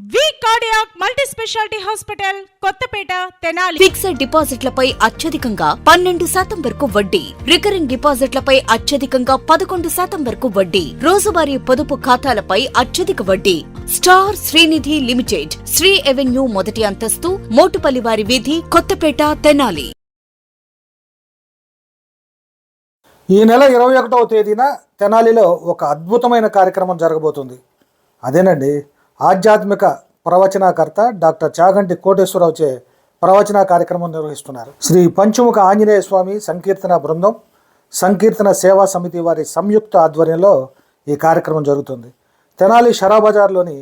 Cardiac multi speciality hospital Kothapeta Tenali. Fixed డిపాజిట్లపై అత్యధికంగా పన్నెండు శాతం వరకు వడ్డీ. రికరింగ్ డిపాజిట్లపై అత్యధికంగా పదకొండు శాతం వరకు వడ్డీ. రోజువారీ పొదుపు ఖాతాలపై అత్యధిక వడ్డీ. Star Srinidhi limited Sri avenue మొదటి అంతస్తు మోటుపల్లివారి వీధి కొత్తపేట తెనాలి. ఈ నెల ఇరవై ఒకటవ తేదీన తెనాలిలో ఒక అద్భుతమైన కార్యక్రమం జరగబోతుంది. అదేనండి ఆధ్యాత్మిక ప్రవచనకర్త డాక్టర్ చాగంటి కోటేశ్వరరావుచే ప్రవచన కార్యక్రమం నిర్వహిస్తున్నారు. శ్రీ పంచముఖ ఆంజనేయ స్వామి సంకీర్తన బృందం సంకీర్తన సేవా సమితి వారి సంయుక్త ఆధ్వర్యంలో ఈ కార్యక్రమం జరుగుతుంది. తెనాలి షరాబజార్లోని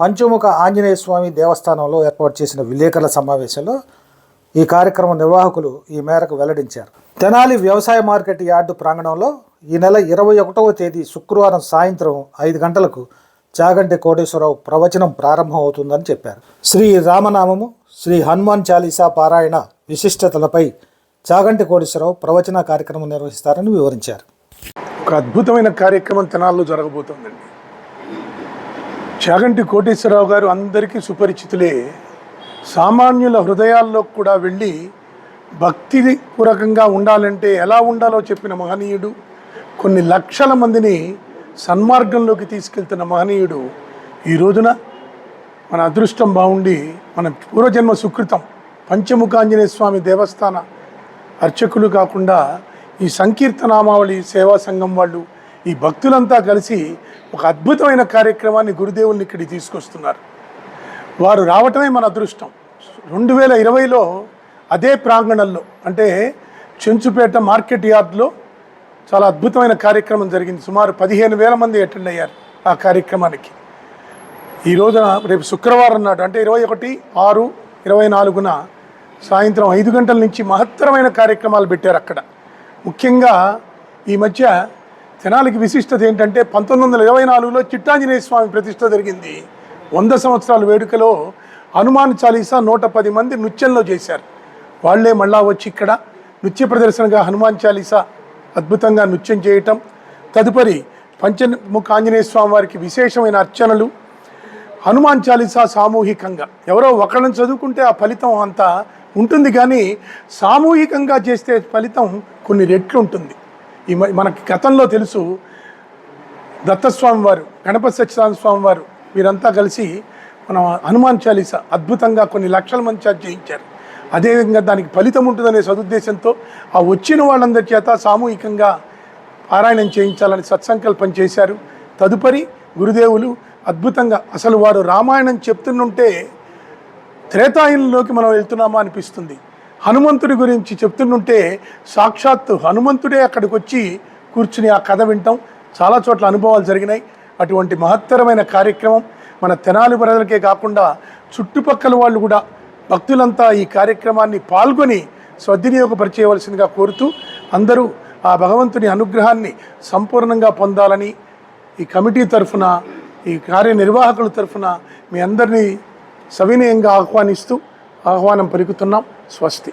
పంచముఖ ఆంజనేయ స్వామి దేవస్థానంలో ఏర్పాటు చేసిన విలేకరుల సమావేశంలో ఈ కార్యక్రమం నిర్వాహకులు ఈ మేరకు వెల్లడించారు. తెనాలి వ్యవసాయ మార్కెట్ యార్డు ప్రాంగణంలో ఈ నెల ఇరవై ఒకటవ తేదీ శుక్రవారం సాయంత్రం ఐదు గంటలకు చాగంటి కోటేశ్వరరావు ప్రవచనం ప్రారంభమవుతుందని చెప్పారు. శ్రీ రామనామము శ్రీ హనుమాన్ చాలీసా పారాయణ విశిష్టతలపై చాగంటి కోటేశ్వరరావు ప్రవచన కార్యక్రమం నిర్వహిస్తారని వివరించారు. ఒక అద్భుతమైన కార్యక్రమం తెనాల్లో జరగబోతోందండి. చాగంటి కోటేశ్వరరావు గారు అందరికీ సుపరిచితులే సామాన్యుల హృదయాల్లో కూడా వెళ్ళి భక్తి పూర్వకంగా ఉండాలంటే ఎలా ఉండాలో చెప్పిన మహనీయుడు కొన్ని లక్షల మందిని సన్మార్గంలోకి తీసుకెళ్తున్న మహనీయుడు ఈ రోజున మన అదృష్టం బాగుండి మన పూర్వజన్మ సుకృతం పంచముఖాంజనేయ స్వామి దేవస్థాన అర్చకులు కాకుండా ఈ సంకీర్తనామావళి సేవా సంఘం వాళ్ళు ఈ భక్తులంతా కలిసి ఒక అద్భుతమైన కార్యక్రమాన్ని గురుదేవుల్ని ఇక్కడికి తీసుకొస్తున్నారు. వారు రావటమే మన అదృష్టం. రెండు వేల ఇరవైలో అదే ప్రాంగణంలో అంటే చెంచుపేట మార్కెట్ యార్డ్లో చాలా అద్భుతమైన కార్యక్రమం జరిగింది. సుమారు పదిహేను వేల మంది అటెండ్ అయ్యారు ఆ కార్యక్రమానికి. ఈ రోజున రేపు శుక్రవారం నాడు అంటే ఇరవై ఒకటి ఆరు ఇరవై నాలుగున సాయంత్రం ఐదు గంటల నుంచి మహత్తరమైన కార్యక్రమాలు పెట్టారు అక్కడ. ముఖ్యంగా ఈ మధ్య తెనాలికి విశిష్టత ఏంటంటే పంతొమ్మిది వందల ఇరవై నాలుగులో చిట్టాంజనేయ స్వామి ప్రతిష్ట జరిగింది. వంద సంవత్సరాల వేడుకలో హనుమాన్ చాలీసా నూట పది మంది నృత్యంలో చేశారు. వాళ్ళే మళ్ళా వచ్చి ఇక్కడ నృత్య ప్రదర్శనగా హనుమాన్ చాలీసా అద్భుతంగా నృత్యం చేయటం తదుపరి పంచముఖ ఆంజనేయ స్వామి వారికి విశేషమైన అర్చనలు. హనుమాన్ చాలీసా సామూహికంగా. ఎవరో ఒకళ్ళని చదువుకుంటే ఆ ఫలితం అంత ఉంటుంది కానీ సామూహికంగా చేస్తే ఫలితం కొన్ని రెట్లు ఉంటుంది. ఈ మనకి గతంలో తెలుసు దత్తస్వామి వారు గణపతి సత్యనారాయణ స్వామి వారు వీరంతా కలిసి మన హనుమాన్ చాలీసా అద్భుతంగా కొన్ని లక్షల మంది చేయించారు. అదేవిధంగా దానికి ఫలితం ఉంటుందనే సదుద్దేశంతో ఆ వచ్చిన వాళ్ళందరి చేత సామూహికంగా పారాయణం చేయించాలని సత్సంకల్పం చేశారు. తదుపరి గురుదేవులు అద్భుతంగా అసలు వారు రామాయణం చెప్తుంటే త్రేతాయుల్లోకి మనం వెళ్తున్నామా అనిపిస్తుంది. హనుమంతుడి గురించి చెప్తుంటే సాక్షాత్తు హనుమంతుడే అక్కడికి వచ్చి కూర్చుని ఆ కథ వింటాం. చాలా చోట్ల అనుభవాలు జరిగినాయి. అటువంటి మహత్తరమైన కార్యక్రమం మన తెనాలి ప్రజలకే కాకుండా చుట్టుపక్కల వాళ్ళు కూడా భక్తులంతా ఈ కార్యక్రమాన్ని పాల్గొని సద్వినియోగపరిచేయవలసిందిగా కోరుతూ అందరూ ఆ భగవంతుని అనుగ్రహాన్ని సంపూర్ణంగా పొందాలని ఈ కమిటీ తరఫున ఈ కార్యనిర్వాహకుల తరఫున మీ అందరినీ సవినయంగా ఆహ్వానిస్తూ ఆహ్వానం పలుకుతున్నాం. స్వస్తి.